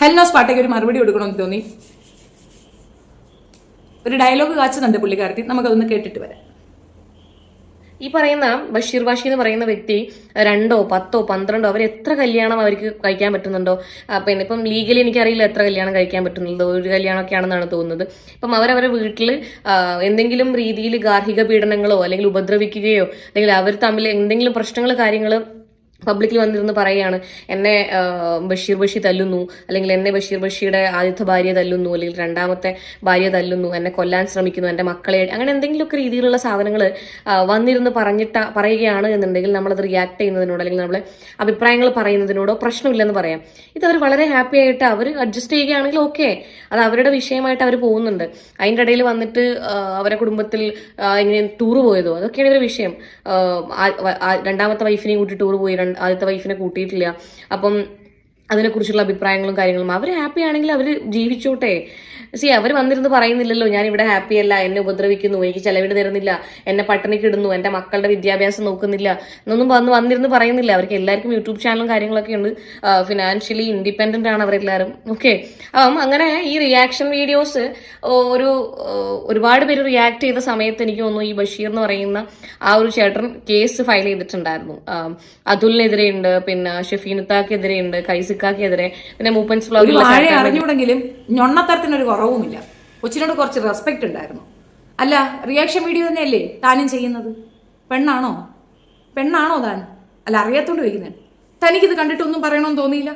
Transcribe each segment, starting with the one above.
ഹെൽനോസ് പാട്ടയ്ക്ക് ഒരു മറുപടി കൊടുക്കണമെന്ന് തോന്നി. ഒരു ഡയലോഗ് കാച്ചുന്നുണ്ട് പുള്ളിക്കാരത്തി. നമുക്കതൊന്ന് കേട്ടിട്ട് വരാം. ഈ പറയുന്ന ബഷീർ വാഷി എന്ന് പറയുന്ന വ്യക്തി രണ്ടോ പത്തോ പന്ത്രണ്ടോ അവർ എത്ര കല്യാണം അവർക്ക് കഴിക്കാൻ പറ്റുന്നുണ്ടോ? പിന്നെ ഇപ്പം ലീഗലി എനിക്കറിയില്ല എത്ര കല്യാണം കഴിക്കാൻ പറ്റുന്നുണ്ടോ. ഒരു കല്യാണമൊക്കെ ആണെന്നാണ് തോന്നുന്നത്. ഇപ്പം അവരവരുടെ വീട്ടിൽ എന്തെങ്കിലും രീതിയിൽ ഗാർഹിക പീഡനങ്ങളോ അല്ലെങ്കിൽ ഉപദ്രവിക്കുകയോ അല്ലെങ്കിൽ അവർ തമ്മിൽ എന്തെങ്കിലും പ്രശ്നങ്ങൾ കാര്യങ്ങൾ പബ്ലിക്കിൽ വന്നിരുന്ന് പറയുകയാണ് എന്നെ ബഷീർ ബഷി തല്ലുന്നു അല്ലെങ്കിൽ എന്നെ ബഷീർ ബഷിയുടെ ആദ്യത്തെ ഭാര്യ തല്ലുന്നു അല്ലെങ്കിൽ രണ്ടാമത്തെ ഭാര്യ തല്ലുന്നു എന്നെ കൊല്ലാൻ ശ്രമിക്കുന്നു എന്റെ മക്കളെ അങ്ങനെ എന്തെങ്കിലുമൊക്കെ രീതിയിലുള്ള സാധനങ്ങൾ വന്നിരുന്ന് പറഞ്ഞിട്ട് പറയുകയാണ് എന്നുണ്ടെങ്കിൽ നമ്മളത് റിയാക്ട് ചെയ്യുന്നതിനോട് അല്ലെങ്കിൽ നമ്മളെ അഭിപ്രായങ്ങൾ പറയുന്നതിനോടോ പ്രശ്നമില്ലെന്ന് പറയാം. ഇത് അവർ വളരെ ഹാപ്പി ആയിട്ട് അവർ അഡ്ജസ്റ്റ് ചെയ്യുകയാണെങ്കിൽ ഓക്കെ അത് അവരുടെ വിഷയമായിട്ട് അവർ പോകുന്നുണ്ട്. അതിന്റെ ഇടയിൽ വന്നിട്ട് അവരുടെ കുടുംബത്തിൽ ഇങ്ങനെ ടൂർ പോയതോ അതൊക്കെയാണ് ഇവരുടെ വിഷയം. രണ്ടാമത്തെ വൈഫിനെയും കൂട്ടി ടൂർ പോയി ആദ്യത്തെ വൈഫിനെ കൂട്ടിയിട്ടില്ല. അപ്പം അതിനെക്കുറിച്ചുള്ള അഭിപ്രായങ്ങളും കാര്യങ്ങളും. അവർ ഹാപ്പി ആണെങ്കിൽ അവർ ജീവിച്ചോട്ടെ. സി അവർ വന്നിരുന്ന് പറയുന്നില്ലല്ലോ ഞാൻ ഇവിടെ ഹാപ്പി അല്ല എന്നെ ഉപദ്രവിക്കുന്നു എനിക്ക് ചെലവിട് തരുന്നില്ല എന്നെ പട്ടിണിക്ക് ഇടുന്നു എന്റെ മക്കളുടെ വിദ്യാഭ്യാസം നോക്കുന്നില്ല. എന്നൊന്നും വന്ന് വന്നിരുന്ന് പറയുന്നില്ല. അവർക്ക് എല്ലാവർക്കും യൂട്യൂബ് ചാനലും കാര്യങ്ങളൊക്കെ ഉണ്ട്. ഫിനാൻഷ്യലി ഇൻഡിപെൻഡന്റ് ആണ് അവരെല്ലാവരും. ഓക്കെ അപ്പം അങ്ങനെ ഈ റിയാക്ഷൻ വീഡിയോസ് ഒരു ഒരുപാട് പേര് റിയാക്ട് ചെയ്ത സമയത്ത് എനിക്ക് തോന്നുന്നു ഈ ബഷീർ എന്ന് പറയുന്ന ആ ഒരു ചേട്ടൻ കേസ് ഫയൽ ചെയ്തിട്ടുണ്ടായിരുന്നു. അതുലിനെതിരെയുണ്ട് പിന്നെ ഷെഫീനത്താക്കെതിരെ ഉണ്ട് കൈസിക്കാക്കെതിരെ പിന്നെ മൂപ്പൻസ് ഒരു വാഴ വ്ളോഗിലെ അറിഞ്ഞൂടെങ്കിലും ഞൊണ്ണത്തരത്തിനൊരു കുറവുമില്ല. കൊച്ചിനോട് കുറച്ച് റെസ്പെക്ട് ഉണ്ടായിരുന്നു. അല്ല റിയാക്ഷൻ വീഡിയോ തന്നെയല്ലേ താനും ചെയ്യുന്നത്? പെണ്ണാണോ? പെണ്ണാണോ താൻ? അല്ല അറിയാത്തോണ്ട് വയ്ക്കുന്നത് തനിക്കിത് കണ്ടിട്ടൊന്നും പറയണമെന്ന് തോന്നിയില്ല?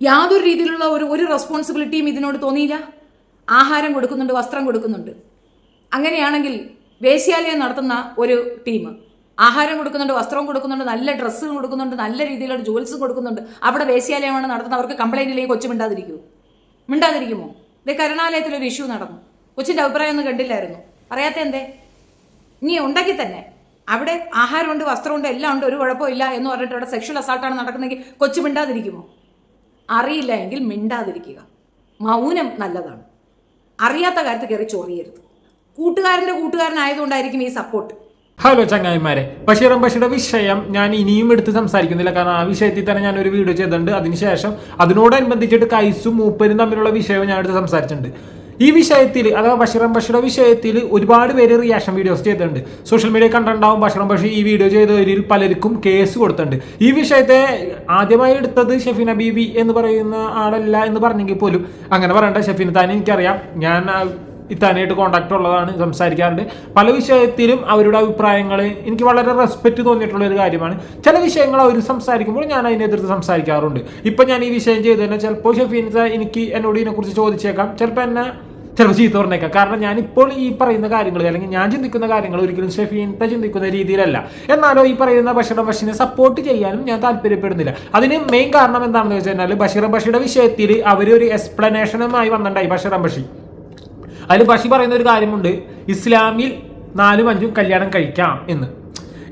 യാതൊരു രീതിയിലുള്ള ഒരു ഒരു റെസ്പോൺസിബിലിറ്റിയും ഇതിനോട് തോന്നിയില്ല? ആഹാരം കൊടുക്കുന്നുണ്ട് വസ്ത്രം കൊടുക്കുന്നുണ്ട്. അങ്ങനെയാണെങ്കിൽ വേശ്യാലയം നടത്തുന്ന ഒരു ടീം ആഹാരം കൊടുക്കുന്നുണ്ട് വസ്ത്രവും കൊടുക്കുന്നുണ്ട് നല്ല ഡ്രസ്സ് കൊടുക്കുന്നുണ്ട് നല്ല രീതിയിലുള്ള ജോലിസും കൊടുക്കുന്നുണ്ട്. അവിടെ വേശ്യാലയമാണ് നടത്തുന്നത്. അവർക്ക് കംപ്ലൈന്റ് ഇല്ലെങ്കിൽ കൊച്ചു മിണ്ടാതിരിക്കുമോ മിണ്ടാതിരിക്കുമോ? ഇതേ കരുണാലയത്തിൽ ഒരു ഇഷ്യൂ നടന്നു. കൊച്ചിന്റെ അഭിപ്രായം ഒന്നും കണ്ടില്ലായിരുന്നു. പറയാത്ത എന്തേ? ഇനി ഉണ്ടെങ്കിൽ തന്നെ അവിടെ ആഹാരമുണ്ട് വസ്ത്രമുണ്ട് എല്ലാം ഉണ്ട് ഒരു കുഴപ്പമില്ല എന്ന് പറഞ്ഞിട്ട് അവിടെ സെക്ഷൽ അസാൾട്ടാണ് നടക്കുന്നതെങ്കിൽ കൊച്ചു മിണ്ടാതിരിക്കുമോ? അറിയില്ല എങ്കിൽ മിണ്ടാതിരിക്കുക. മൗനം നല്ലതാണ്. അറിയാത്ത കാര്യത്തിൽ കയറി ചൊറിയരുത്. കൂട്ടുകാരന്റെ കൂട്ടുകാരനായതുകൊണ്ടായിരിക്കും ഈ സപ്പോർട്ട് ഹലോ ചങ്ങായിമാരെ. ബഷീർ ബഷീറുടെ വിഷയം ഞാൻ ഇനിയും എടുത്ത് സംസാരിക്കുന്നില്ല. കാരണം ആ വിഷയത്തിൽ തന്നെ ഞാൻ ഒരു വീഡിയോ ചെയ്തിട്ടുണ്ട്. അതിനുശേഷം അതിനോടനുബന്ധിച്ചിട്ട് കൈസും മൂപ്പരും തമ്മിലുള്ള വിഷയവും ഞാൻ എടുത്ത് സംസാരിച്ചിട്ടുണ്ട്. ഈ വിഷയത്തിൽ അഥവാ ബഷീറും ബഷീറുടെ വിഷയത്തിൽ ഒരുപാട് പേര് റിയാക്ഷൻ വീഡിയോസ് ചെയ്തിട്ടുണ്ട്. സോഷ്യൽ മീഡിയ കണ്ടിട്ടുണ്ടാവും ബഷീറും ബഷീർ ഈ വീഡിയോ ചെയ്തവരിൽ പലർക്കും കേസ് കൊടുത്തിട്ടുണ്ട്. ഈ വിഷയത്തെ ആദ്യമായി എടുത്തത് ഷെഫീന ബീവി എന്ന് പറയുന്ന ആളല്ല എന്ന് പറഞ്ഞെങ്കിൽ പോലും അങ്ങനെ പറയണ്ട. ഷെഫീന താൻ എനിക്കറിയാം. ഞാൻ ഇത്താനായിട്ട് കോണ്ടാക്ട് ഉള്ളതാണ് സംസാരിക്കാറുണ്ട്. പല വിഷയത്തിലും അവരുടെ അഭിപ്രായങ്ങൾ എനിക്ക് വളരെ റെസ്പെക്റ്റ് തോന്നിയിട്ടുള്ള ഒരു കാര്യമാണ്. ചില വിഷയങ്ങൾ അവർ സംസാരിക്കുമ്പോൾ ഞാൻ അതിനെതിർത്ത് സംസാരിക്കാറുണ്ട്. ഇപ്പം ഞാൻ ഈ വിഷയം ചെയ്തു തന്നെ ചിലപ്പോൾ ഷെഫീൻസ എനിക്ക് എന്നോട് ഇതിനെക്കുറിച്ച് ചോദിച്ചേക്കാം. ചിലപ്പോൾ എന്നെ ചിലപ്പോൾ ചീത്ത പറഞ്ഞേക്കാം. കാരണം ഞാൻ ഇപ്പോൾ ഈ പറയുന്ന കാര്യങ്ങൾ അല്ലെങ്കിൽ ഞാൻ ചിന്തിക്കുന്ന കാര്യങ്ങൾ ഒരിക്കലും ഷെഫീന്റെ ചിന്തിക്കുന്ന രീതിയിലല്ല. എന്നാലോ ഈ പറയുന്ന ബഷീർ ബഷീനെ സപ്പോർട്ട് ചെയ്യാനും ഞാൻ താല്പര്യപ്പെടുന്നില്ല. അതിന് മെയിൻ കാരണം എന്താണെന്ന് വെച്ച് കഴിഞ്ഞാൽ ബഷീർ ബഷിയുടെ വിഷയത്തിൽ അവർ ഒരു എക്സ്പ്ലനേഷനുമായി വന്നിട്ടുണ്ടായി ബഷീറം ബഷീർ അതിൽ ബഷി പറയുന്ന ഒരു കാര്യമുണ്ട്. ഇസ്ലാമിൽ നാലും അഞ്ചും കല്യാണം കഴിക്കാം എന്ന്.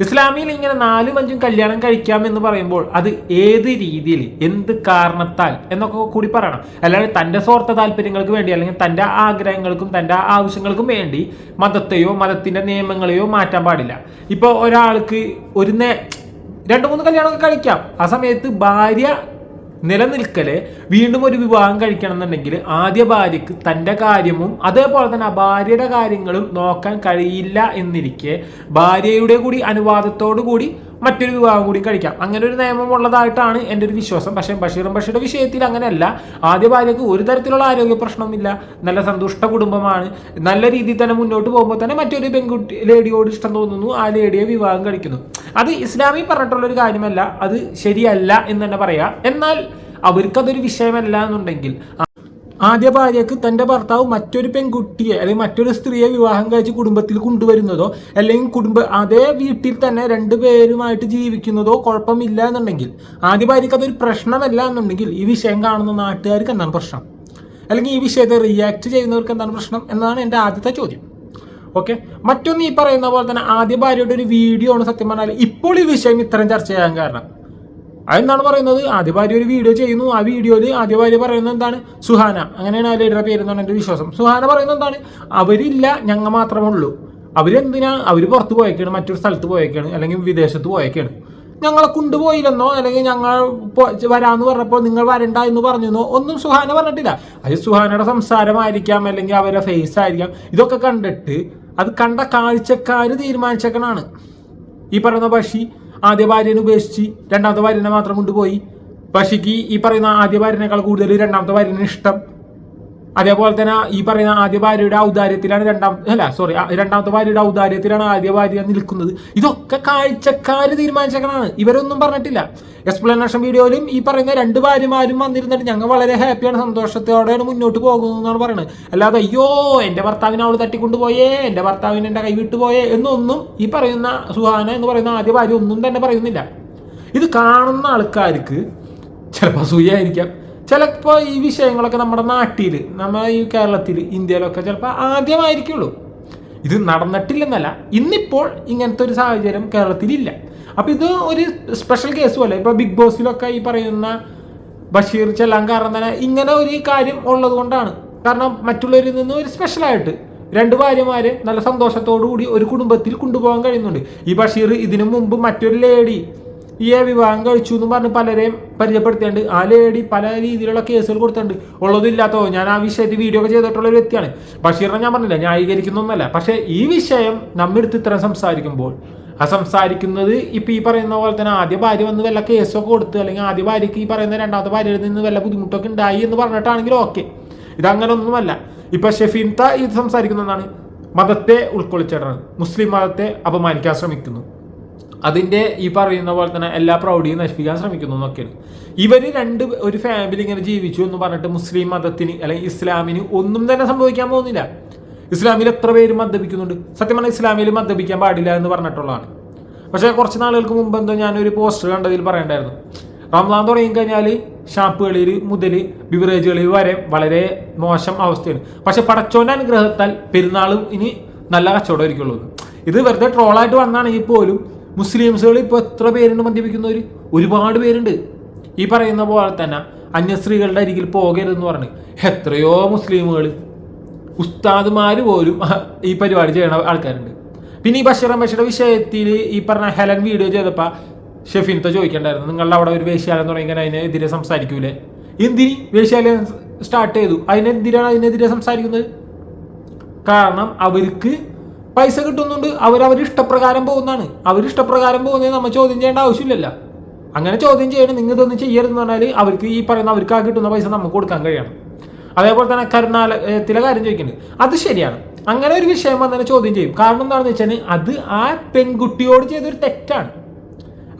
ഇസ്ലാമിയിൽ ഇങ്ങനെ നാലും അഞ്ചും കല്യാണം കഴിക്കാം എന്ന് പറയുമ്പോൾ അത് ഏത് രീതിയിൽ എന്ത് കാരണത്താൽ എന്നൊക്കെ കൂടി പറയണം. അല്ലാതെ തന്റെ സ്വാർത്ഥ താല്പര്യങ്ങൾക്ക് വേണ്ടി അല്ലെങ്കിൽ തന്റെ ആഗ്രഹങ്ങൾക്കും തന്റെ ആവശ്യങ്ങൾക്കും വേണ്ടി മതത്തെയോ മതത്തിന്റെ നിയമങ്ങളെയോ മാറ്റാൻ പാടില്ല. ഇപ്പോൾ ഒരാൾക്ക് ഒരു നേ രണ്ട് മൂന്ന് കല്യാണമൊക്കെ കഴിക്കാം. ആ സമയത്ത് ഭാര്യ നിലനിൽക്കൽ വീണ്ടും ഒരു വിവാഹം കഴിക്കണം എന്നുണ്ടെങ്കിൽ ആദ്യ ഭാര്യക്ക് തന്റെ കാര്യവും അതേപോലെ തന്നെ ആ ഭാര്യയുടെ കാര്യങ്ങളും നോക്കാൻ കഴിയില്ല എന്നിരിക്കെ ഭാര്യയുടെ കൂടി അനുവാദത്തോടു കൂടി മറ്റൊരു വിവാഹം കൂടി കഴിക്കാം. അങ്ങനെ ഒരു നിയമം ഉള്ളതായിട്ടാണ് എന്റെ ഒരു വിശ്വാസം. പക്ഷേ ബഷീറും ബഷീറുടെ വിഷയത്തിൽ അങ്ങനെയല്ല. ആദ്യ ഭാര്യക്ക് ഒരു തരത്തിലുള്ള ആരോഗ്യ പ്രശ്നമില്ല നല്ല സന്തുഷ്ട കുടുംബമാണ്. നല്ല രീതിയിൽ തന്നെ മുന്നോട്ട് പോകുമ്പോൾ തന്നെ മറ്റൊരു പെൺകുട്ടി ലേഡിയോട് ഇഷ്ടം തോന്നുന്നു. ആ ലേഡിയെ വിവാഹം കഴിക്കുന്നു. അത് ഇസ്ലാമിൽ പറഞ്ഞിട്ടുള്ള ഒരു കാര്യമല്ല. അത് ശരിയല്ല എന്ന് തന്നെ പറയാം. എന്നാൽ അവർക്കതൊരു വിഷയമല്ല എന്നുണ്ടെങ്കിൽ ആദ്യ ഭാര്യക്ക് തന്റെ ഭർത്താവ് മറ്റൊരു പെൺകുട്ടിയെ അല്ലെങ്കിൽ മറ്റൊരു സ്ത്രീയെ വിവാഹം കഴിച്ച് കുടുംബത്തിൽ കൊണ്ടുവരുന്നതോ അല്ലെങ്കിൽ കുടുംബ അതേ വീട്ടിൽ തന്നെ രണ്ടു പേരുമായിട്ട് ജീവിക്കുന്നതോ കുഴപ്പമില്ല എന്നുണ്ടെങ്കിൽ ആദ്യ ഭാര്യക്ക് അതൊരു പ്രശ്നമല്ല എന്നുണ്ടെങ്കിൽ ഈ വിഷയം കാണുന്ന നാട്ടുകാർക്ക് എന്താണ് പ്രശ്നം? അല്ലെങ്കിൽ ഈ വിഷയത്തെ റിയാക്ട് ചെയ്യുന്നവർക്ക് എന്താണ് പ്രശ്നം എന്നതാണ് എന്റെ ആദ്യത്തെ ചോദ്യം. ഓക്കെ മറ്റൊന്ന് ഈ പറയുന്ന പോലെ തന്നെ ആദ്യ ഭാര്യയുടെ ഒരു വീഡിയോ ആണ് സത്യം പറഞ്ഞാൽ ഇപ്പോൾ ഈ വിഷയം ഇത്രയും ചർച്ച ചെയ്യാൻ കാരണം. അതെന്താണ് പറയുന്നത്? ആദ്യ ഭാര്യ ഒരു വീഡിയോ ചെയ്യുന്നു. ആ വീഡിയോയിൽ ആദ്യ ഭാര്യ പറയുന്നത് എന്താണ്? സുഹാന. അങ്ങനെയാണ് ആ ലീഡറെ പേര് എന്നാണ് എന്റെ വിശ്വാസം. സുഹാന പറയുന്നത് എന്താണ്? അവരില്ല ഞങ്ങൾ മാത്രമേ ഉള്ളൂ. അവരെന്തിനാ അവർ പുറത്ത് പോയേക്കാണ് മറ്റൊരു സ്ഥലത്ത് പോയേക്കാണ് അല്ലെങ്കിൽ വിദേശത്ത് പോയേക്കാണ്. ഞങ്ങളെ കൊണ്ടുപോയില്ലെന്നോ അല്ലെങ്കിൽ ഞങ്ങൾ വരാമെന്ന് പറഞ്ഞപ്പോൾ നിങ്ങൾ വരണ്ട എന്ന് പറഞ്ഞെന്നോ ഒന്നും സുഹാന പറഞ്ഞിട്ടില്ല. അത് സുഹാനയുടെ സംസാരമായിരിക്കാം അല്ലെങ്കിൽ അവരുടെ ഫേസ് ആയിരിക്കാം. ഇതൊക്കെ കണ്ടിട്ട് അത് കണ്ട കാഴ്ചക്കാർ തീരുമാനിച്ചേക്കണാണ്. ഈ പറയുന്ന ബഷി ആദ്യ ഭാര്യനെ ഉപേക്ഷിച്ച് രണ്ടാമത്തെ ഭാര്യനെ മാത്രം കൊണ്ടുപോയി. ബഷിക്ക് ഈ പറയുന്ന ആദ്യ ഭാര്യനേക്കാൾ കൂടുതൽ രണ്ടാമത്തെ ഭാര്യനെ ഇഷ്ടം. അതേപോലെ തന്നെ ഈ പറയുന്ന ആദ്യ ഭാര്യയുടെ ഔദാര്യത്തിലാണ് രണ്ടാം അല്ല സോറി രണ്ടാമത്തെ ഭാര്യയുടെ ഔദാര്യത്തിലാണ് ആദ്യ ഭാര്യ നിൽക്കുന്നത്. ഇതൊക്കെ കാഴ്ചക്കാര് തീരുമാനിച്ചേക്കണാണ് ഇവരൊന്നും പറഞ്ഞിട്ടില്ല. എക്സ്പ്ലനേഷൻ വീഡിയോയിലും ഈ പറയുന്ന രണ്ട് ഭാര്യമാരും വന്നിരുന്നിട്ട് ഞങ്ങൾ വളരെ ഹാപ്പിയാണ് സന്തോഷത്തോടെയാണ് മുന്നോട്ട് പോകുന്നതെന്നാണ് പറയുന്നത്. അല്ലാതെ അയ്യോ എന്റെ ഭർത്താവിനെ അവൾ തട്ടിക്കൊണ്ടുപോയേ എന്റെ ഭർത്താവിനെ എന്റെ കൈ വിട്ടുപോയേ എന്നൊന്നും ഈ പറയുന്ന സുഹാന എന്ന് പറയുന്ന ആദ്യ ഭാര്യ ഒന്നും തന്നെ പറയുന്നില്ല. ഇത് കാണുന്ന ആൾക്കാർക്ക് ചിലപ്പോൾ അസൂയായിരിക്കാം ചിലപ്പോൾ ഈ വിഷയങ്ങളൊക്കെ നമ്മുടെ നാട്ടിൽ നമ്മുടെ ഈ കേരളത്തിൽ ഇന്ത്യയിലൊക്കെ ചിലപ്പോൾ ആദ്യമായിരിക്കുള്ളൂ. ഇത് നടന്നിട്ടില്ലെന്നല്ല ഇന്നിപ്പോൾ ഇങ്ങനത്തെ ഒരു സാഹചര്യം കേരളത്തിലില്ല. അപ്പോൾ ഇത് ഒരു സ്പെഷ്യൽ കേസ് പോലെ ഇപ്പോൾ ബിഗ് ബോസിലൊക്കെ ഈ പറയുന്ന ബഷീർ ചെല്ലാൻ കാരണം തന്നെ ഇങ്ങനെ ഒരു കാര്യം ഉള്ളത് കൊണ്ടാണ്. കാരണം മറ്റുള്ളവരിൽ നിന്ന് ഒരു സ്പെഷ്യലായിട്ട് രണ്ട് ഭാര്യമാരെ നല്ല സന്തോഷത്തോടു കൂടി ഒരു കുടുംബത്തിൽ കൊണ്ടുപോകാൻ കഴിയുന്നുണ്ട്. ഈ ബഷീർ ഇതിനു മുമ്പ് മറ്റൊരു ലേഡി ഈ വിവാഹം കഴിച്ചു എന്ന് പറഞ്ഞ് പലരെയും പരിചയപ്പെടുത്തിയുണ്ട് ആ ലേഡി പല രീതിയിലുള്ള കേസുകൾ കൊടുത്തിട്ടുണ്ട്. ഉള്ളതില്ലാത്തോ ഞാൻ ആ വിഷയത്തിൽ വീഡിയോ ഒക്കെ ചെയ്തിട്ടുള്ള ഒരു വ്യക്തിയാണ്. ബഷീറിനെ ഞാൻ പറഞ്ഞില്ല ന്യായീകരിക്കുന്നൊന്നല്ല. പക്ഷേ ഈ വിഷയം നമ്മെടുത്ത് ഇത്രയും സംസാരിക്കുമ്പോൾ ആ സംസാരിക്കുന്നത് ഇപ്പം ഈ പറയുന്ന പോലെ തന്നെ ആദ്യ ഭാര്യ വന്ന് വല്ല കേസൊക്കെ കൊടുത്ത് അല്ലെങ്കിൽ ആദ്യ ഭാര്യയ്ക്ക് ഈ പറയുന്ന രണ്ടാമത്തെ ഭാര്യയിൽ നിന്ന് വല്ല ബുദ്ധിമുട്ടൊക്കെ ഉണ്ടായി എന്ന് പറഞ്ഞിട്ടാണെങ്കിൽ ഓക്കെ ഇതങ്ങനെ ഒന്നുമല്ല ഇപ്പൊ ഷെഫീൻത ഇത് സംസാരിക്കുന്നതാണ്. മതത്തെ ഉൾക്കൊള്ളിച്ചിട്ടാണ് മുസ്ലിം മതത്തെ അപമാനിക്കാൻ ശ്രമിക്കുന്നു. അതിന്റെ ഈ പറയുന്ന പോലെ തന്നെ എല്ലാ പ്രൗഢിയും നശിപ്പിക്കാൻ ശ്രമിക്കുന്നു എന്നൊക്കെയാണ് ഇവർ രണ്ട് ഒരു ഫാമിലി ഇങ്ങനെ ജീവിച്ചു എന്ന് പറഞ്ഞിട്ട് മുസ്ലിം മതത്തിന് അല്ലെങ്കിൽ ഇസ്ലാമിന് ഒന്നും തന്നെ സംഭവിക്കാൻ പോകുന്നില്ല. ഇസ്ലാമിൽ എത്ര പേര് മദ്യപിക്കുന്നുണ്ട്? സത്യം പറഞ്ഞാൽ ഇസ്ലാമിൽ മദ്യപിക്കാൻ പാടില്ല എന്ന് പറഞ്ഞിട്ടുള്ളതാണ്. പക്ഷേ കുറച്ച് നാളുകൾക്ക് മുമ്പ് എന്തോ ഞാനൊരു പോസ്റ്റർ കണ്ടതിൽ പറയണ്ടായിരുന്നു. റംസാൻ തുടങ്ങി കഴിഞ്ഞാൽ ഷാപ്പുകളിൽ മുതൽ ബിവറേജുകളിൽ വരെ വളരെ മോശം അവസ്ഥയാണ്. പക്ഷെ പടച്ചോന്റെ അനുഗ്രഹത്താൽ പെരുന്നാളും ഇനി നല്ല കച്ചവടമായിരിക്കുള്ളൂ. ഇത് വെറുതെ ട്രോളായിട്ട് വന്നാണെങ്കിൽ പോലും മുസ്ലിംസുകൾ ഇപ്പോൾ എത്ര പേരുണ്ട് മദ്യപിക്കുന്നവർ ഒരുപാട് പേരുണ്ട്. ഈ പറയുന്ന പോലെ തന്നെ അന്യ സ്ത്രീകളുടെ അരികിൽ പോകരുതെന്ന് പറഞ്ഞ് എത്രയോ മുസ്ലിമുകൾ ഉസ്താദുമാർ പോലും ഈ പരിപാടി ചെയ്യണ ആൾക്കാരുണ്ട്. പിന്നെ ഈ ബഷീർ ബഷീറുടെ വിഷയത്തിൽ ഈ പറഞ്ഞ ഹെലൻ വീഡിയോ ചെയ്തപ്പോൾ ഷെഫീനത്തെ ചോദിക്കണ്ടായിരുന്നു നിങ്ങളുടെ അവിടെ ഒരു വേശ്യാലയം തുടങ്ങിയാൽ അതിനെതിരെ സംസാരിക്കൂലേ? എന്തിന്? വേശ്യാലയം സ്റ്റാർട്ട് ചെയ്തു. അതിനെതിരാണ് അതിനെതിരെ സംസാരിക്കുന്നത്. കാരണം അവർക്ക് പൈസ കിട്ടുന്നുണ്ട് അവർ ഇഷ്ടപ്രകാരം പോകുന്നതാണ്. അവർ ഇഷ്ടപ്രകാരം പോകുന്നത് നമ്മൾ ചോദ്യം ചെയ്യേണ്ട ആവശ്യമില്ലല്ലോ. അങ്ങനെ ചോദ്യം ചെയ്യണം നിങ്ങൾ ഇതൊന്നും ചെയ്യരുതെന്ന് പറഞ്ഞാൽ അവർക്ക് ഈ പറയുന്ന അവർക്ക് ആ കിട്ടുന്ന പൈസ നമുക്ക് കൊടുക്കാൻ കഴിയണം. അതേപോലെ തന്നെ കരുണാലയത്തിലെ കാര്യം ചോദിക്കുന്നുണ്ട് അത് ശരിയാണ്. അങ്ങനെ ഒരു വിഷയം വന്നാൽ ചോദ്യം ചെയ്യും. കാരണം എന്താണെന്ന് വെച്ചാൽ അത് ആ പെൺകുട്ടിയോട് ചെയ്തൊരു തെറ്റാണ്.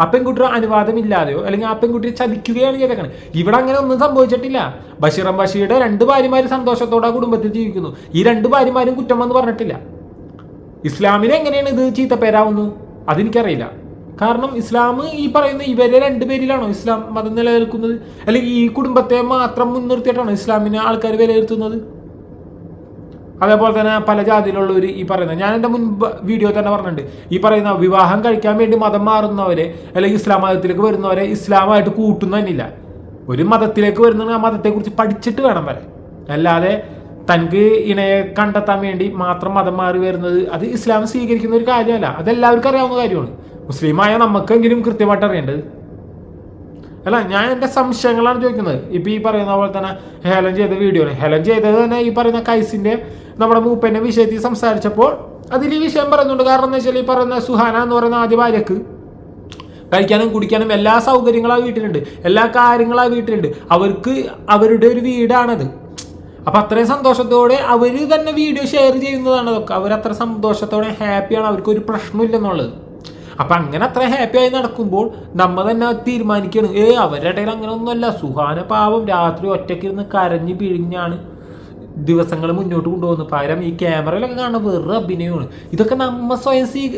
ആ പെൺകുട്ടിയുടെ അനുവാദമില്ലാതെയോ അല്ലെങ്കിൽ ആ പെൺകുട്ടിയെ ചതിക്കുകയാണ് ചെയ്തേക്കണത് ഇവിടെ അങ്ങനെ ഒന്നും സംഭവിച്ചിട്ടില്ല. ബഷീറം ബഷീറുടെ രണ്ട് ഭാര്യമാർ സന്തോഷത്തോടെ ആ കുടുംബത്തിൽ ജീവിക്കുന്നു. ഈ രണ്ട് ഭാര്യമാരും കുറ്റം വന്ന് പറഞ്ഞിട്ടില്ല. ഇസ്ലാമിന് എങ്ങനെയാണ് ഇത് ചീത്തപ്പേരാവുന്നു അതെനിക്കറിയില്ല. കാരണം ഇസ്ലാം ഈ പറയുന്ന ഇവരെ രണ്ടുപേരിലാണോ ഇസ്ലാം മതം നിലനിൽക്കുന്നത്? അല്ലെങ്കിൽ ഈ കുടുംബത്തെ മാത്രം മുൻനിർത്തിയിട്ടാണോ ഇസ്ലാമിനെ ആൾക്കാർ വിലയിരുത്തുന്നത്? അതേപോലെ തന്നെ പല ജാതിയിലുള്ളവർ ഈ പറയുന്ന ഞാൻ എന്റെ മുൻപ് വീഡിയോ തന്നെ പറഞ്ഞിട്ടുണ്ട്. ഈ പറയുന്ന വിവാഹം കഴിക്കാൻ വേണ്ടി മതം മാറുന്നവരെ അല്ലെങ്കിൽ ഇസ്ലാം മതത്തിലേക്ക് വരുന്നവരെ ഇസ്ലാമായിട്ട് കൂട്ടുന്നതന്നില്ല. ഒരു മതത്തിലേക്ക് വരുന്ന ആ മതത്തെക്കുറിച്ച് പഠിച്ചിട്ട് വേണം വരെ. അല്ലാതെ തനിക്ക് ഇണയെ കണ്ടെത്താൻ വേണ്ടി മാത്രം മതം മാറി വരുന്നത് അത് ഇസ്ലാം സ്വീകരിക്കുന്ന ഒരു കാര്യമല്ല. അതെല്ലാവർക്കും അറിയാവുന്ന കാര്യമാണ്. മുസ്ലിമായ നമുക്കെങ്കിലും കൃത്യമായിട്ട് അറിയേണ്ടത്. അല്ല ഞാൻ എന്റെ സംശയങ്ങളാണ് ചോദിക്കുന്നത്. ഇപ്പം ഈ പറയുന്ന പോലെ തന്നെ ഹേലൻ ചെയ്ത വീഡിയോ ഹേലൻ ചെയ്തത് തന്നെ ഈ പറയുന്ന കൈസിന്റെ നമ്മുടെ മൂപ്പന്റെ വിഷയത്തിൽ സംസാരിച്ചപ്പോൾ അതിൽ ഈ വിഷയം പറയുന്നുണ്ട്. കാരണം എന്താ വെച്ചാൽ ഈ പറയുന്ന സുഹാന എന്ന് പറയുന്ന ആദ്യ ഭാര്യക്ക് കഴിക്കാനും കുടിക്കാനും എല്ലാ സൗകര്യങ്ങളും ആ വീട്ടിലുണ്ട്. എല്ലാ കാര്യങ്ങളും ആ വീട്ടിലുണ്ട്. അവർക്ക് അവരുടെ ഒരു വീടാണത്. അപ്പൊ അത്രയും സന്തോഷത്തോടെ അവർ തന്നെ വീഡിയോ ഷെയർ ചെയ്യുന്നതാണ്. അതൊക്കെ അവർ അത്ര സന്തോഷത്തോടെ ഹാപ്പിയാണ് അവർക്ക് ഒരു പ്രശ്നമില്ലെന്നുള്ളത്. അപ്പൊ അങ്ങനെ അത്ര ഹാപ്പി ആയി നടക്കുമ്പോൾ നമ്മൾ തന്നെ തീരുമാനിക്കണം ഏ അവരുടെ ഇടയിൽ അങ്ങനെ ഒന്നുമല്ല സുഹാന പാവം രാത്രി ഒറ്റയ്ക്കിരുന്ന് കരഞ്ഞ് പിഴിഞ്ഞാണ്. ദിവസങ്ങൾ മുന്നോട്ട് കൊണ്ടുപോകുന്നു. പകരം ഈ ക്യാമറയിലൊക്കെ കാണുന്ന വെറുതെ അഭിനയമാണ്. ഇതൊക്കെ നമ്മ സ്വയം സ്വീ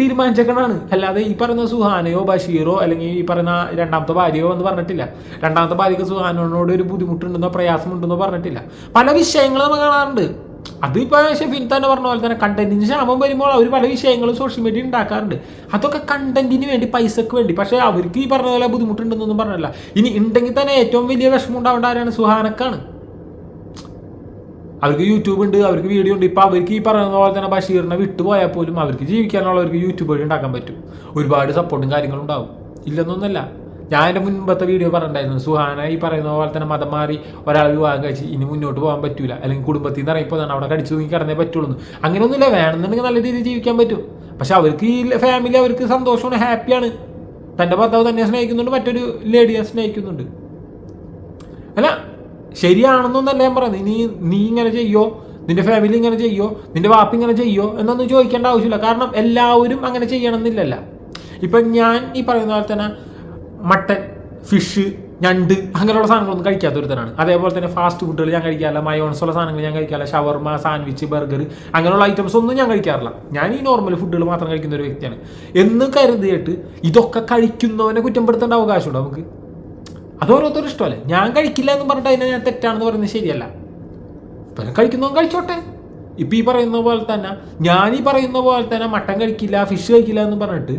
തീരുമാനിച്ചേക്കണാണ് അല്ലാതെ ഈ പറയുന്ന സുഹാനയോ ബഷീറോ അല്ലെങ്കിൽ ഈ പറയുന്ന രണ്ടാമത്തെ ഭാര്യയോ എന്ന് പറഞ്ഞിട്ടില്ല. രണ്ടാമത്തെ ഭാര്യക്ക് സുഹാനോട് ഒരു ബുദ്ധിമുട്ടുണ്ടെന്നോ പ്രയാസമുണ്ടെന്നോ പറഞ്ഞിട്ടില്ല. പല വിഷയങ്ങളും നമ്മൾ കാണാറുണ്ട്. അതിപ്പോൾ ഷെഫിൻ തന്നെ പറഞ്ഞ പോലെ തന്നെ കണ്ടന്റിന് ക്ഷാമം വരുമ്പോൾ അവർ പല വിഷയങ്ങളും സോഷ്യൽ മീഡിയ ഉണ്ടാക്കാറുണ്ട്. അതൊക്കെ കണ്ടന്റിന് വേണ്ടി പൈസക്ക് വേണ്ടി. പക്ഷേ അവർക്ക് ഈ പറഞ്ഞ പോലെ ബുദ്ധിമുട്ടുണ്ടെന്നൊന്നും പറഞ്ഞില്ല ഇനി ഉണ്ടെങ്കിൽ തന്നെ ഏറ്റവും വലിയ വിഷമം ഉണ്ടാവേണ്ട ആരാണ്? സുഹാനക്കാണ്. അവർക്ക് യൂട്യൂബ് ഉണ്ട് അവർക്ക് വീഡിയോ ഉണ്ട്. ഇപ്പം അവർക്ക് ഈ പറയുന്ന പോലെ തന്നെ ബഷീറിനെ വിട്ടുപോയാൽ പോലും അവർക്ക് ജീവിക്കാനുള്ള അവർക്ക് യൂട്യൂബ് വഴി ഉണ്ടാക്കാൻ പറ്റും. ഒരുപാട് സപ്പോർട്ടും കാര്യങ്ങളും ഉണ്ടാവും. ഇല്ലെന്നൊന്നല്ല. ഞാൻ എന്റെ മുൻപത്തെ വീഡിയോ പറഞ്ഞിട്ടുണ്ടായിരുന്നു. സുഹാന ഈ പറയുന്ന പോലെ തന്നെ മതം മാറി ഒരാൾ വിവാഹം കഴിച്ച് ഇനി മുന്നോട്ട് പോകാൻ പറ്റൂല. അല്ലെങ്കിൽ കുടുംബത്തിൽ നിന്ന് ഇറങ്ങിപ്പോൾ അവിടെ കടിച്ചു തൂങ്ങി കിടന്നേ പറ്റുള്ളൂ. അങ്ങനെയൊന്നുമില്ല. വേണമെന്നുണ്ടെങ്കിൽ നല്ല രീതിയിൽ ജീവിക്കാൻ പറ്റും. പക്ഷെ അവർക്ക് ഈ ഫാമിലി അവർക്ക് സന്തോഷമാണ് ഹാപ്പിയാണ് തന്റെ ഭർത്താവ് തന്നെ സ്നേഹിക്കുന്നുണ്ട്. മറ്റൊരു ലേഡിയെ സ്നേഹിക്കുന്നുണ്ട്. അല്ല ശരിയാണെന്നൊന്നല്ല ഞാൻ പറയുന്നത് നീ നീ ഇങ്ങനെ ചെയ്യോ? നിന്റെ ഫാമിലി ഇങ്ങനെ ചെയ്യോ? നിന്റെ വാപ്പ ഇങ്ങനെ ചെയ്യോ? എന്നൊന്നും ചോദിക്കേണ്ട ആവശ്യമില്ല. കാരണം എല്ലാവരും അങ്ങനെ ചെയ്യണമെന്നില്ലല്ല. ഇപ്പം ഞാൻ ഈ പറയുന്ന പോലെ തന്നെ മട്ടൻ ഫിഷ് ഞണ്ട് അങ്ങനെയുള്ള സാധനങ്ങളൊന്നും കഴിക്കാത്ത ഒരുത്തനാണ്. അതേപോലെ തന്നെ ഫാസ്റ്റ് ഫുഡുകൾ ഞാൻ കഴിക്കാറില്ല. മയോൺസ് ഉള്ള സാധനങ്ങൾ ഞാൻ കഴിക്കാറില്ല. ഷവർമ സാൻഡ്വിച്ച് ബർഗർ അങ്ങനെയുള്ള ഐറ്റംസ് ഒന്നും ഞാൻ കഴിക്കാറില്ല. ഞാൻ ഈ നോർമൽ ഫുഡുകൾ മാത്രം കഴിക്കുന്ന ഒരു വ്യക്തിയാണ്. എന്ന് കരുതിയിട്ട് ഇതൊക്കെ കഴിക്കുന്നവനെ കുറ്റപ്പെടുത്തേണ്ട അവകാശമുണ്ടോ നമുക്ക്? അത് ഓരോരുത്തരും ഇഷ്ടമല്ലേ? ഞാൻ കഴിക്കില്ല എന്ന് പറഞ്ഞിട്ട് അതിനെ ഞാൻ തെറ്റാണെന്ന് പറയുന്നത് ശരിയല്ല. ഇപ്പം കഴിക്കുന്നവൻ കഴിച്ചോട്ടെ. ഇപ്പം ഈ പറയുന്ന പോലെ തന്നെ ഞാൻ ഈ പറയുന്ന പോലെ തന്നെ മട്ടൻ കഴിക്കില്ല ഫിഷ് കഴിക്കില്ല എന്ന് പറഞ്ഞിട്ട്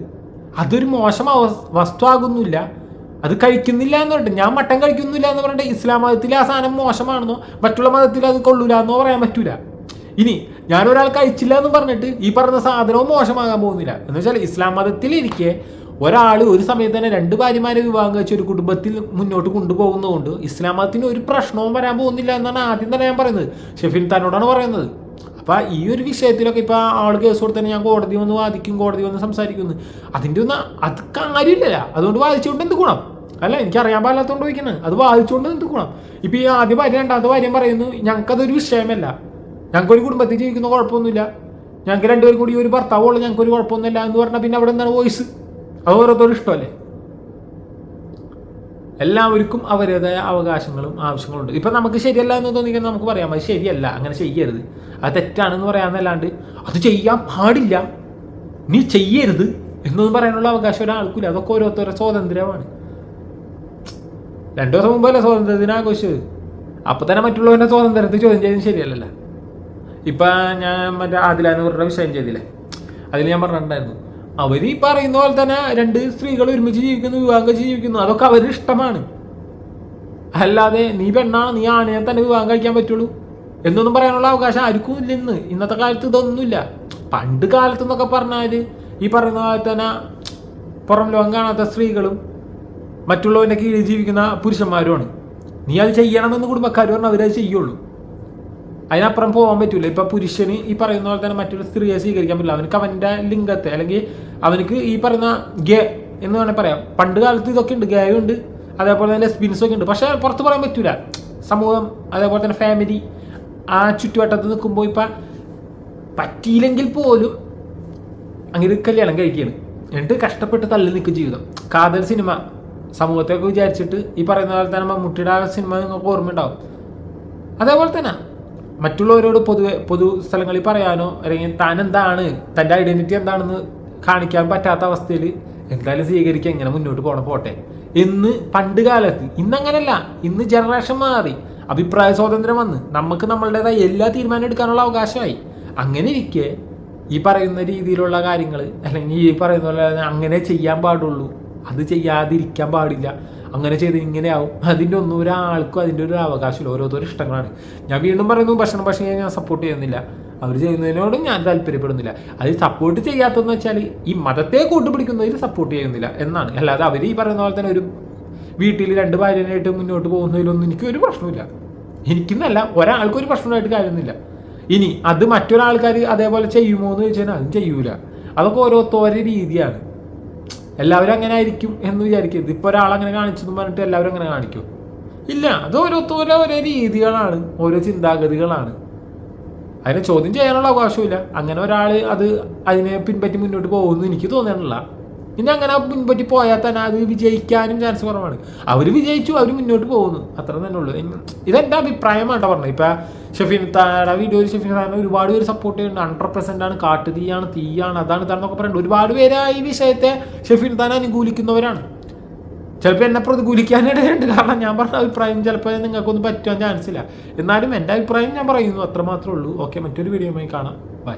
അതൊരു മോശം വസ്തു ആകുന്നില്ല. അത് കഴിക്കുന്നില്ല എന്ന് പറഞ്ഞിട്ട് ഞാൻ മട്ടൻ കഴിക്കുന്നില്ല എന്ന് പറഞ്ഞിട്ട് ഇസ്ലാം മതത്തിൽ ആ സാധനം മോശമാണെന്നോ മറ്റുള്ള മതത്തിൽ അത് കൊള്ളൂല എന്നോ പറയാൻ പറ്റൂല. ഇനി ഞാനൊരാൾ കഴിച്ചില്ല എന്ന് പറഞ്ഞിട്ട് ഈ പറഞ്ഞ സാധനവും മോശമാകാൻ പോകുന്നില്ല. എന്ന് വെച്ചാൽ ഇസ്ലാം മതത്തിലിരിക്കെ ഒരാൾ ഒരു സമയത്ത് തന്നെ രണ്ട് ഭാര്യമാരെ വിവാഹം കഴിച്ച് ഒരു കുടുംബത്തിൽ മുന്നോട്ട് കൊണ്ടുപോകുന്നതുകൊണ്ട് ഇസ്ലാം മതത്തിന് ഒരു പ്രശ്നവും വരാൻ പോകുന്നില്ല എന്നാണ് ആദ്യം തന്നെ ഞാൻ പറയുന്നത്. ഷെഫിൻ തന്നോടാണ് പറയുന്നത്. അപ്പൊ ഈ ഒരു വിഷയത്തിലൊക്കെ ഇപ്പൊ ആൾ കേസ് കൊടുത്തന്നെ ഞാൻ കോടതി വന്ന് വാദിക്കും കോടതി വന്ന് സംസാരിക്കുന്നു. അതിന്റെ ഒന്നും അത് കാര്യമില്ല അതുകൊണ്ട് വാദിച്ചുകൊണ്ട് എന്ത് ഗുണം? അല്ല എനിക്കറിയാൻ പാടില്ലാത്തതുകൊണ്ട് ചോദിക്കുന്നത് അത് വാദിച്ചുകൊണ്ട് എന്ത് ഗുണം? ഇപ്പൊ ഈ ആദ്യ ഭാര്യ രണ്ടാമത്തെ ഭാര്യ പറയുന്നു ഞങ്ങൾക്കതൊരു വിഷയമല്ല. ഞങ്ങൾക്കൊരു കുടുംബത്തിൽ ജീവിക്കുന്ന കുഴപ്പമൊന്നുമില്ല. ഞങ്ങൾക്ക് രണ്ടുപേരും കൂടി ഒരു ഭർത്താവുള്ളൂ. ഞങ്ങൾക്കൊരു കുഴപ്പമൊന്നുമില്ല. എന്ന് പറഞ്ഞാൽ പിന്നെ അവിടെ എന്താണ് വോയിസ് അത് ഓരോരുത്തരും ഇഷ്ടമല്ലേ? എല്ലാവർക്കും അവരുടേതായ അവകാശങ്ങളും ആവശ്യങ്ങളുണ്ട്. ഇപ്പം നമുക്ക് ശരിയല്ല എന്ന് തോന്നിക്കാൻ നമുക്ക് പറയാം അത് ശരിയല്ല അങ്ങനെ ചെയ്യരുത്. അത് തെറ്റാണെന്ന് പറയാമെന്നല്ലാണ്ട് അത് ചെയ്യാൻ പാടില്ല. നീ ചെയ്യരുത് എന്നൊന്നും പറയാനുള്ള അവകാശം ഒരാൾക്കില്ല. അതൊക്കെ ഓരോരുത്തരുടെ സ്വാതന്ത്ര്യമാണ്. രണ്ടു ദിവസം മുമ്പല്ലേ സ്വാതന്ത്ര്യത്തിന് ആഘോഷിച്ചത്? അപ്പം തന്നെ മറ്റുള്ളവരുടെ സ്വാതന്ത്ര്യത്തെ ചോദ്യം ചെയ്യുന്നത് ശരിയല്ലല്ലോ. ഇപ്പം ഞാൻ മറ്റേ ആദിലാന്ന് പറഞ്ഞ വിഷയം ചെയ്തില്ലേ? അതിൽ ഞാൻ പറഞ്ഞിട്ടുണ്ടായിരുന്നു. അവർ ഈ പറയുന്ന പോലെ തന്നെ രണ്ട് സ്ത്രീകൾ ഒരുമിച്ച് ജീവിക്കുന്നു വിവാഹം ജീവിക്കുന്നു. അതൊക്കെ അവരുടെ ഇഷ്ടമാണ്. അല്ലാതെ നീ പെണ്ണാണ് നീ ആണിനെ തന്നെ വിവാഹം കഴിക്കാൻ പറ്റുള്ളൂ എന്നൊന്നും പറയാനുള്ള അവകാശം ആർക്കും ഇല്ല ഇന്ന് ഇന്നത്തെ കാലത്ത് ഇതൊന്നുമില്ല. പണ്ട് കാലത്ത് എന്നൊക്കെ പറഞ്ഞാൽ ഈ പറയുന്ന പോലെ തന്നെ പുറം ലോകം കാണാത്ത സ്ത്രീകളും മറ്റുള്ളവന്റെ കീഴിൽ ജീവിക്കുന്ന പുരുഷന്മാരുമാണ്. നീ അത് ചെയ്യണമെന്ന് കുടുംബക്കാർ പറഞ്ഞാൽ അവരത് ചെയ്യുള്ളൂ. അതിനപ്പുറം പോകാൻ പറ്റൂല. ഇപ്പൊ പുരുഷന് ഈ പറയുന്ന പോലെ തന്നെ മറ്റൊരു സ്ത്രീയെ സ്വീകരിക്കാൻ പറ്റില്ല. അവനക്ക് അവന്റെ ലിംഗത്തെ അല്ലെങ്കിൽ അവനക്ക് ഈ പറയുന്ന ഗേ എന്ന് വേണേൽ പറയാം. പണ്ട് കാലത്ത് ഇതൊക്കെ ഉണ്ട്. ഗേ ഉണ്ട്. അതേപോലെ തന്നെ സ്പിൻസ് ഒക്കെ ഉണ്ട്. പക്ഷെ പുറത്ത് പറയാൻ പറ്റൂല. സമൂഹം അതേപോലെ തന്നെ ഫാമിലി ആ ചുറ്റുവട്ടത്ത് നിൽക്കുമ്പോൾ ഇപ്പം പറ്റിയില്ലെങ്കിൽ പോലും അങ്ങനെ കല്യാണം കഴിക്കുകയാണ് എന്നിട്ട് കഷ്ടപ്പെട്ട് തള്ളി നിൽക്കും ജീവിതം. കാതൽ സിനിമ. സമൂഹത്തെയൊക്കെ വിചാരിച്ചിട്ട് ഈ പറയുന്ന പോലെ തന്നെ മമ്മൂട്ടിയുടെ ആ സിനിമ നിങ്ങൾക്ക് ഓർമ്മയുണ്ടാവും. അതേപോലെ തന്നെ മറ്റുള്ളവരോട് പൊതുവെ പൊതു സ്ഥലങ്ങളിൽ പറയാനോ അല്ലെങ്കിൽ താൻ എന്താണ് തന്റെ ഐഡന്റിറ്റി എന്താണെന്ന് കാണിക്കാൻ പറ്റാത്ത അവസ്ഥയിൽ എന്തായാലും സ്വീകരിക്കുക എങ്ങനെ മുന്നോട്ട് പോകണം പോട്ടെ. എന്ന് പണ്ട് കാലത്ത് ഇന്നങ്ങനല്ല ഇന്ന് ജനറേഷൻ മാറി. അഭിപ്രായ സ്വാതന്ത്ര്യം വന്ന് നമുക്ക് നമ്മളുടേതായ എല്ലാ തീരുമാനം എടുക്കാനുള്ള അവകാശമായി. അങ്ങനെ ഇരിക്കെ ഈ പറയുന്ന രീതിയിലുള്ള കാര്യങ്ങൾ അല്ലെങ്കിൽ ഈ പറയുന്ന പോലെ അങ്ങനെ ചെയ്യാൻ പാടുള്ളൂ. അത് ചെയ്യാതിരിക്കാൻ പാടില്ല. അങ്ങനെ ചെയ്ത് ഇങ്ങനെയാവും. അതിന്റെ ഒന്നും ഒരാൾക്കും അതിന്റെ ഒരു അവകാശമില്ല. ഓരോരുത്തരും ഇഷ്ടങ്ങളാണ്. ഞാൻ വീണ്ടും പറയുന്നു ഭക്ഷണം ഭക്ഷണം ഞാൻ സപ്പോർട്ട് ചെയ്യുന്നില്ല. അവർ ചെയ്യുന്നതിനോടും ഞാൻ താല്പര്യപ്പെടുന്നില്ല. അത് സപ്പോർട്ട് ചെയ്യാത്തതെന്ന് വെച്ചാൽ ഈ മതത്തെ കൂട്ടുപിടിക്കുന്നതിൽ സപ്പോർട്ട് ചെയ്യുന്നില്ല എന്നാണ്. അല്ലാതെ അവർ ഈ പറയുന്ന പോലെ തന്നെ ഒരു വീട്ടിൽ രണ്ട് ഭാര്യനായിട്ട് മുന്നോട്ട് പോകുന്നതിലൊന്നും എനിക്ക് ഒരു പ്രശ്നമില്ല എനിക്കെന്നല്ല ഒരാൾക്കൊരു ഒരു പ്രശ്നമായിട്ട് കാര്യമൊന്നുമില്ല. ഇനി അത് മറ്റൊരാൾക്കാർ അതേപോലെ ചെയ്യുമോ എന്ന് ചോദിച്ചാൽ അതും ചെയ്യൂല. അതൊക്കെ ഓരോരുത്തരുടെ രീതിയാണ്. എല്ലാവരും അങ്ങനെ ആയിരിക്കും എന്ന് വിചാരിക്കരുത്. ഇപ്പോൾ ഒരാൾ അങ്ങനെ കാണിച്ചെന്ന് പറഞ്ഞിട്ട് എല്ലാവരും അങ്ങനെ കാണിക്കും? ഇല്ല അത് ഓരോ ഓരോ രീതികളാണ് ഓരോ ചിന്താഗതികളാണ്. അതിനെ ചോദ്യം ചെയ്യാനുള്ള അവകാശമില്ല അങ്ങനെ ഒരാൾ അത് അതിനെ പിൻപറ്റി മുന്നോട്ട് പോകുമെന്ന് എനിക്ക് തോന്നുന്നില്ല ഇനി അങ്ങനെ മുൻപറ്റി പോയാൽ തന്നെ അത് വിജയിക്കാനും ചാൻസ് കുറവാണ്. അവർ വിജയിച്ചു അവർ മുന്നോട്ട് പോകുന്നു. അത്ര തന്നെ ഉള്ളൂ. ഇതെന്റെ അഭിപ്രായമാണ് പറഞ്ഞത്. ഇപ്പം ഷെഫീൻ തായുടെ വീഡിയോയിൽ ഷെഫീൻ താഴെ ഒരുപാട് പേര് സപ്പോർട്ട് ചെയ്യുന്നുണ്ട്. ഹൺഡ്രഡ് പെർസെന്റ് ആണ്. കാട്ട് തീയാണ് തീയാണ് അതാണ് ഇതാണെന്നൊക്കെ പറയുന്നുണ്ട്. ഒരുപാട് പേര് ആ ഈ വിഷയത്തെ ഷെഫീൻ താൻ അനുകൂലിക്കുന്നവരാണ്. ചിലപ്പോൾ എന്നെ പ്രതികൂലിക്കാനിടയുണ്ട് കാരണം ഞാൻ പറഞ്ഞ അഭിപ്രായം ചിലപ്പോൾ നിങ്ങൾക്കൊന്നും പറ്റാൻ ചാൻസ് ഇല്ല. എന്നാലും എന്റെ അഭിപ്രായം ഞാൻ പറയുന്നു. അത്രമാത്രമേ ഉള്ളൂ. ഓക്കെ മറ്റൊരു വീഡിയോയുമായി കാണാം. ബൈ